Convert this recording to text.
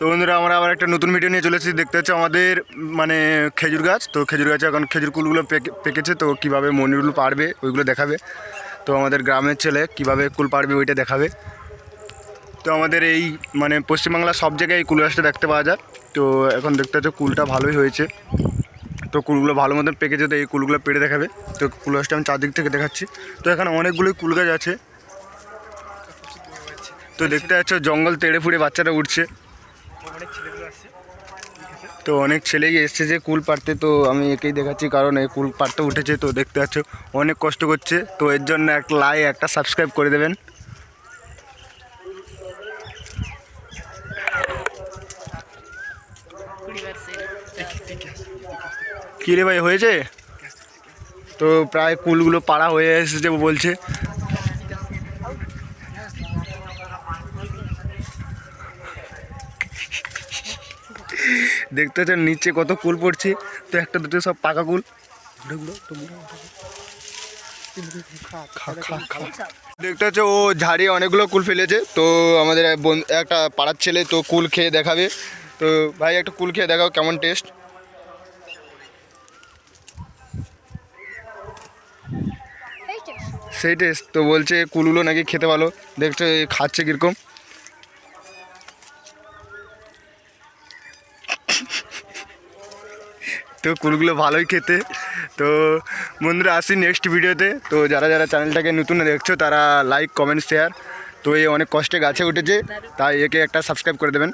তো বন্ধুরা, আমরা আবার একটা নতুন ভিডিও নিয়ে চলে এসেছি। দেখতে হচ্ছে আমাদের মানে খেজুর গাছ। তো খেজুর গাছে এখন খেজুর কুলগুলো পেকে- পেকেছে, তো কীভাবে মনিরগুলো পারবে ওইগুলো দেখাবে। তো আমাদের গ্রামের ছেলে কীভাবে কুল পারবে ওইটা দেখাবে। তো আমাদের এই মানে পশ্চিমবাংলার সব জায়গায় এই কুল গাছটা দেখতে পাওয়া যায়। তো এখন দেখতে হচ্ছে কুলটা ভালোই হয়েছে। তো কুলগুলো ভালো মতন পেকেছে, তো এই কুলগুলো পেড়ে দেখাবে। তো কুল গাছটা আমি চারদিক থেকে দেখাচ্ছি। তো এখানে অনেকগুলোই কুল গাছ আছে। তো দেখতে পাচ্ছ জঙ্গল তেড়ে ফুড়ে বাচ্চারা উঠছে। তো অনেক ছেলেই এসছে যে কুল পাড়তে, তো আমি একেই দেখাচ্ছি, কারণ এই কুল পাড়তে উঠেছে, তো দেখতে পাচ্ছ, অনেক কষ্ট করছে। তো এর জন্য একটা লাইক একটা সাবস্ক্রাইব করে দেবেন। কী রে ভাই, হয়েছে? তো প্রায় কুলগুলো পাড়া হয়ে এসেছে বলছে। দেখতে হচ্ছে নিচে কত কুল পড়ছে। তো একটা, দুটো সব পাকা কুল। দেখতে হচ্ছে ও ঝাড়িয়ে অনেকগুলো কুল ফেলেছে। তো আমাদের একটা পাড়ার ছেলে তো কুল খেয়ে দেখাবে। তো ভাই, একটা কুল খেয়ে দেখাও কেমন টেস্ট সেই টেস্ট তো বলছে, কুলগুলো নাকি খেতে ভালো। দেখছ খাচ্ছে কীরকম। তো কুলগুলো ভালোই খেতে। তো বন্ধুরা, আসি নেক্সট ভিডিওতে তো যারা যারা চ্যানেলটাকে নতুন দেখছ, তারা লাইক কমেন্ট শেয়ার তো এ অনেক কষ্টে গাছে উঠেছে, তাই একে একটা সাবস্ক্রাইব করে দেবেন।